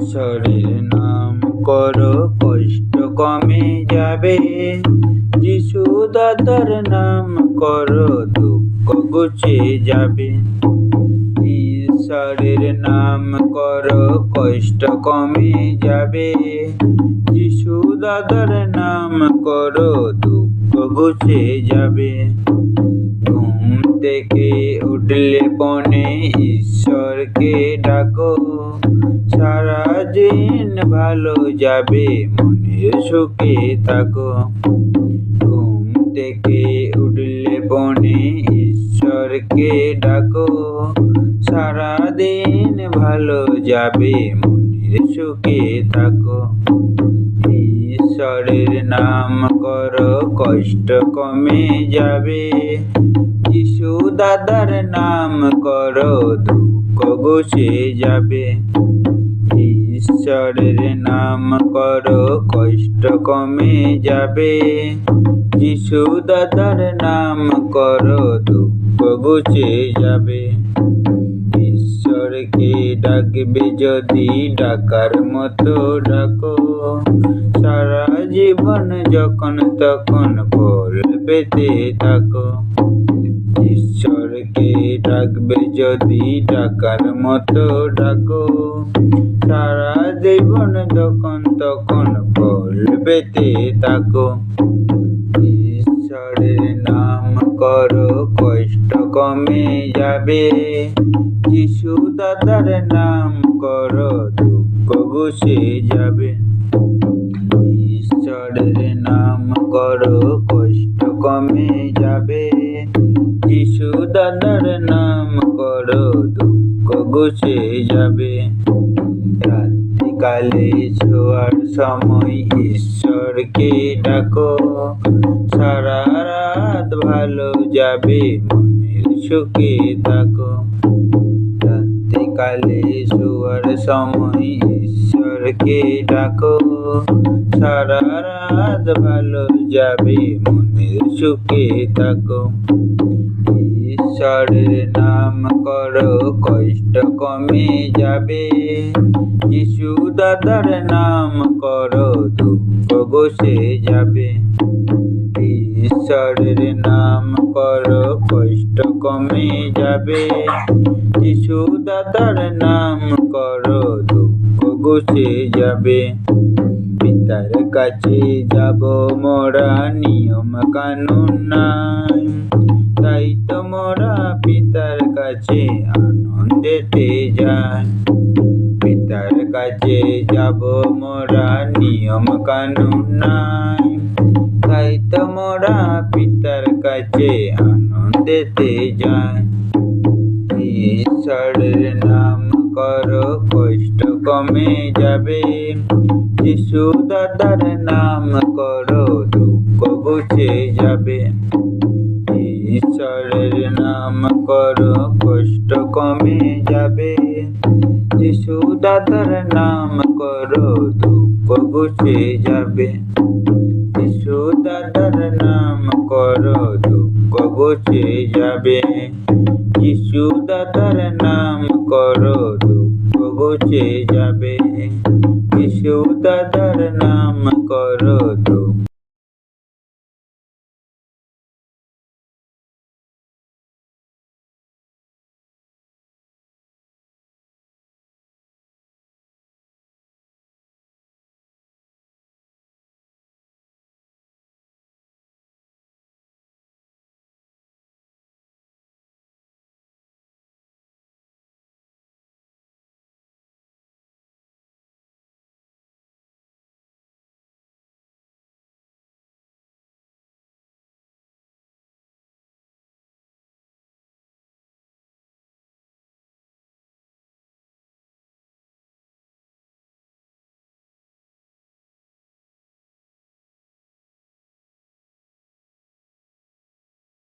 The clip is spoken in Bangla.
ঈশ্বরের নাম করো, কষ্ট কমে যাবে। যিশু দাদার নাম করো, দুঃখ গুছে যাবে। ঈশ্বরের নাম করো, কষ্ট কমে যাবে। যিশু দাদার নাম করো, দুঃখ গুছে যাবে। ঘুম থেকে উঠলে পনে ঈশ্বরকে যাবে, মনের সুখে থাকো। ঘুম থেকে উঠলে বনে ঈশ্বরকে ডাকো। সারাদিন ভালো যাবে, মনের সুখে থাকো। ঈশ্বরের নাম করো, কষ্ট কমে যাবে। যিশু দাদার নাম করো, দুঃখ গুছে যাবে। ঈশ্বরের নাম করো, কষ্ট কমে যাবে। যিশু দাদার নাম করো, দুঃখ গুছে যাবে। ঈশ্বরকে ডাকবে যদি ডাকার মতো ডাকো। সারা জীবন যখন তখন ফল পেতে থাকো। ঈশ্বরকে ডাকবে যদি ডাকার মতো ডাকো। সারা জীবন যখন তখন ফল পেতে থাকো। ঈশ্বরের নাম করো, কষ্ট কমে যাবে। যিশু দাদার নাম করো, দুঃখ গুছে যাবে। ঈশ্বরের নাম করো, কষ্ট কমে যাবে। দাদার নাম করো দুঃখ গুছে যাবে। রাত্রিকালে ছোয়ার সময় ঈশ্বরকে ডাকো। সারা রাত ভালো যাবে, মনের সুখে থাকো। রাত্রিকালে শোয়ার সময় ঈশ্বরকে ডাকো। সারা রাত ভালো যাবে, মনের সুখে থাকো। ঈশ্বরের নাম করো, কষ্ট কমে যাবে। যিশু দাদার নাম করো, দুঃখ বসে যাবে। ঈশ্বরের নাম করো, কষ্ট কমে যাবে। যিশু দাদার নাম করো, দুঃখ গুছে যাবে। পিতার কাছে যাব, মোরা নিয়ম কানুন পিতার কাছে আনন্দেতে যাই পিতার কাছে যাব মোরা নিয়ম কানুন নাই। তাই তো মোরা পিতার কাছে আনন্দেতে যাই ঈশ্বরের নাম করো, কষ্ট কমে যাবে। যিশু দাদার নাম করো, দুঃখ গুছে যাবে। ঈশ্বরের নাম কর, কষ্ট কমে যাবে। যিশু দাদার নাম কর, দুঃখ গুছে যাবে। যিশু দাদার নাম করো, দুঃখ গুছে যাবে। যিশু দাদার নাম কর, দুঃখ গুছে যাবে। যিশু দাদার নাম কর, দুঃখ